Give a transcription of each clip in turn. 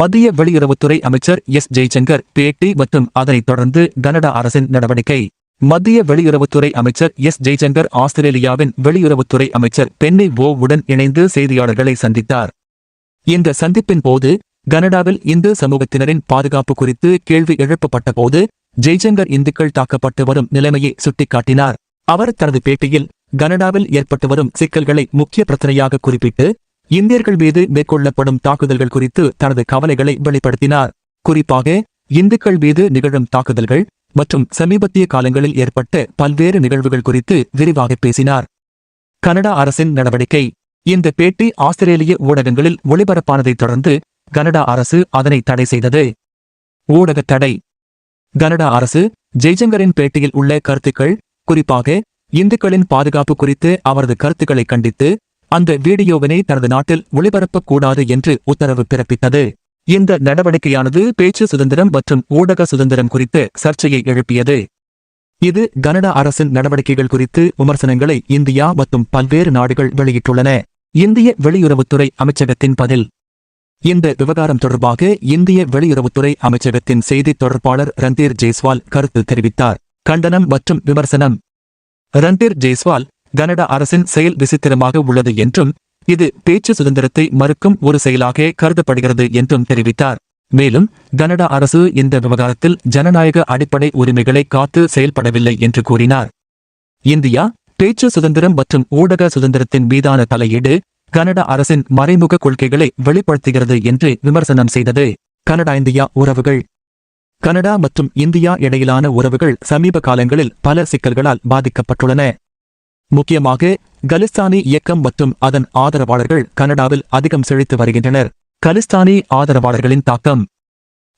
மத்திய வெளியுறவுத்துறை அமைச்சர் எஸ். ஜெய்சங்கர் பேட்டி மற்றும் அதனைத் தொடர்ந்து கனடா அரசின் நடவடிக்கை. மத்திய வெளியுறவுத்துறை அமைச்சர் எஸ். ஜெய்சங்கர் ஆஸ்திரேலியாவின் வெளியுறவுத்துறை அமைச்சர் பென்னி வோ உடன் இணைந்து செய்தியாளர்களை சந்தித்தார். இந்த சந்திப்பின் போது கனடாவில் இந்து சமூகத்தினரின் பாதுகாப்பு குறித்து கேள்வி எழுப்பப்பட்ட போது ஜெய்சங்கர் இந்துக்கள் தாக்கப்பட்டு வரும் நிலைமையை சுட்டிக்காட்டினார். அவர் தனது பேட்டியில் கனடாவில் ஏற்பட்டு வரும் சிக்கல்களை முக்கிய பிரச்சனையாக குறிப்பிட்டு இந்தியர்கள் மீது மேற்கொள்ளப்படும் தாக்குதல்கள் குறித்து தனது கவலைகளை வெளிப்படுத்தினார். குறிப்பாக இந்துக்கள் மீது நிகழும் தாக்குதல்கள் மற்றும் சமீபத்திய காலங்களில் ஏற்பட்ட பல்வேறு நிகழ்வுகள் குறித்து விரிவாக பேசினார். கனடா அரசின் நடவடிக்கை. இந்த பேட்டி ஆஸ்திரேலிய ஊடகங்களில் ஒளிபரப்பானதைத் தொடர்ந்து கனடா அரசு அதனை தடை செய்தது. ஊடக தடை. கனடா அரசு ஜெய்சங்கரின் பேட்டியில் உள்ள கருத்துக்கள் குறிப்பாக இந்துக்களின் பாதுகாப்பு குறித்து அவரது கருத்துக்களை கண்டித்து அந்த வீடியோவினை தனது நாட்டில் ஒளிபரப்பக் கூடாது என்று உத்தரவு பிறப்பித்தது. இந்த நடவடிக்கையானது பேச்சு சுதந்திரம் மற்றும் ஊடக சுதந்திரம் குறித்து சர்ச்சையை எழுப்பியது. இது கனடா அரசின் நடவடிக்கைகள் குறித்து விமர்சனங்களை இந்தியா மற்றும் பல்வேறு நாடுகள் வெளியிட்டுள்ளன. இந்திய வெளியுறவுத்துறை அமைச்சகத்தின் பதில். இந்த விவகாரம் தொடர்பாக இந்திய வெளியுறவுத்துறை அமைச்சகத்தின் செய்தித் தொடர்பாளர் ரந்தீர் ஜெய்ஸ்வால் கருத்து தெரிவித்தார். கண்டனம் மற்றும் விமர்சனம். ரந்தீர் ஜெய்ஸ்வால் கனடா அரசின் செயல் விசித்திரமாக உள்ளது என்றும் இது பேச்சு சுதந்திரத்தை மறுக்கும் ஒரு செயலாக கருதப்படுகிறது என்றும் தெரிவித்தார். மேலும் கனடா அரசு இந்த விவகாரத்தில் ஜனநாயக அடிப்படை உரிமைகளை காத்து செயல்படவில்லை என்று கூறினார். இந்தியா பேச்சு சுதந்திரம் மற்றும் ஊடக சுதந்திரத்தின் மீதான தலையீடு கனடா அரசின் மறைமுக கொள்கைகளை வெளிப்படுத்துகிறது என்று விமர்சனம் செய்தது. கனடா இந்தியா உறவுகள். கனடா மற்றும் இந்தியா இடையிலான உறவுகள் சமீப காலங்களில் பல சிக்கல்களால் பாதிக்கப்பட்டுள்ளன. முக்கியமாக கலிஸ்தானி இயக்கம் மற்றும் அதன் ஆதரவாளர்கள் கனடாவில் அதிகம் செழித்து வருகின்றனர். கலிஸ்தானி ஆதரவாளர்களின் தாக்கம்.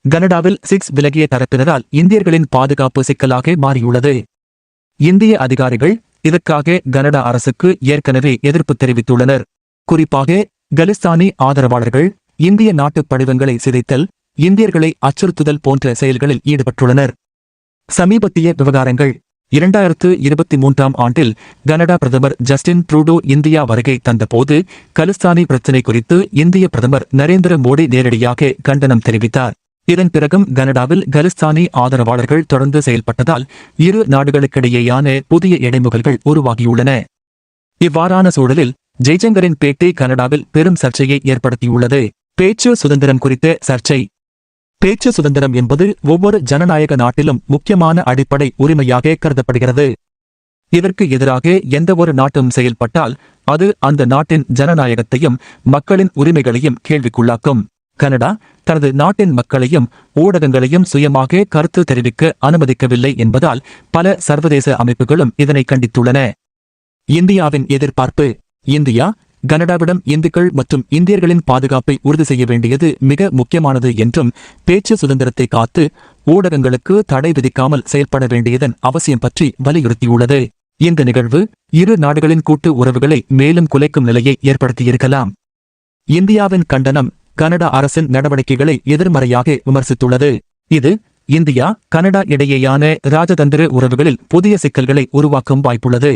கனடாவில் சிக்ஸ் விலகிய தரப்பினரால் இந்தியர்களின் பாதுகாப்பு சிக்கலாக மாறியுள்ளது. இந்திய அதிகாரிகள் இதற்காக கனடா அரசுக்கு ஏற்கனவே எதிர்ப்பு தெரிவித்துள்ளனர். குறிப்பாக கலிஸ்தானி ஆதரவாளர்கள் இந்திய நாட்டுப் படிவங்களை சிதைத்தல் இந்தியர்களை அச்சுறுத்துதல் போன்ற செயல்களில் ஈடுபட்டுள்ளனர். சமீபத்திய விவகாரங்கள். இரண்டாயிரத்து இருபத்தி மூன்றாம் ஆண்டில் கனடா பிரதமர் ஜஸ்டின் ட்ரூடோ இந்தியா வருகை தந்தபோது கலிஸ்தானி பிரச்சினை குறித்து இந்திய பிரதமர் நரேந்திர மோடி நேரடியாக கண்டனம் தெரிவித்தார். இதன் பிறகும் கனடாவில் கலிஸ்தானி ஆதரவாளர்கள் தொடர்ந்து செயல்பட்டதால் இரு நாடுகளுக்கிடையேயான புதிய இடைமுகல்கள் உருவாகியுள்ளன. இவ்வாறான சூழலில் ஜெய்சங்கரின் பேட்டி கனடாவில் பெரும் சர்ச்சையை ஏற்படுத்தியுள்ளது. பேச்சு சுதந்திரம் குறித்த சர்ச்சை பேச்சு சுதந்திரம் என்பது ஒவ்வொரு ஜனநாயக நாட்டிலும் முக்கியமான அடிப்படை உரிமையாக கருதப்படுகிறது. இதற்கு எதிராக எந்தவொரு நாட்டும் செயல்பட்டால் அது அந்த நாட்டின் ஜனநாயகத்தையும் மக்களின் உரிமைகளையும் கேள்விக்குள்ளாக்கும். கனடா தனது நாட்டின் மக்களையும் ஊடகங்களையும் சுயமாக கருத்து தெரிவிக்க அனுமதிக்கவில்லை என்பதால் பல சர்வதேச அமைப்புகளும் இதனை கண்டித்துள்ளன. இந்தியாவின் எதிர்பார்ப்பு இந்தியா கனடாவிடம் இந்துக்கள் மற்றும் இந்தியர்களின் பாதுகாப்பை உறுதி செய்ய வேண்டியது மிக முக்கியமானது என்றும் பேச்சு சுதந்திரத்தை காத்து ஊடகங்களுக்கு தடை விதிக்காமல் செயல்பட வேண்டியதன் அவசியம் பற்றி வலியுறுத்தியுள்ளது. இந்த நிகழ்வு இரு நாடுகளின் கூட்டு உறவுகளை மேலும் குலைக்கும் நிலையை ஏற்படுத்தியிருக்கலாம். இந்தியாவின் கண்டனம் கனடா அரசின் நடவடிக்கைகளை எதிர்மறையாக விமர்சித்துள்ளது. இது இந்தியா கனடா இடையேயான ராஜதந்திர உறவுகளில் புதிய சிக்கல்களை உருவாக்கும் வாய்ப்புள்ளது.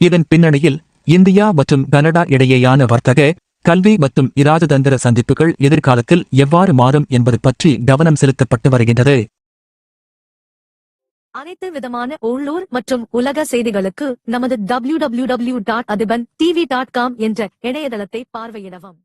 இதன் பின்னணியில் இந்தியா மற்றும் கனடா இடையேயான வர்த்தக கல்வி மற்றும் இராஜதந்திர சந்திப்புகள் எதிர்காலத்தில் எவ்வாறு மாறும் என்பது பற்றி கவனம் செலுத்தப்பட்டு வருகின்றது. அனைத்து விதமான உள்ளூர் மற்றும் உலக செய்திகளுக்கு நமது W W W dot Athiban TV dot com என்ற இணையதளத்தை பார்வையிடவும்.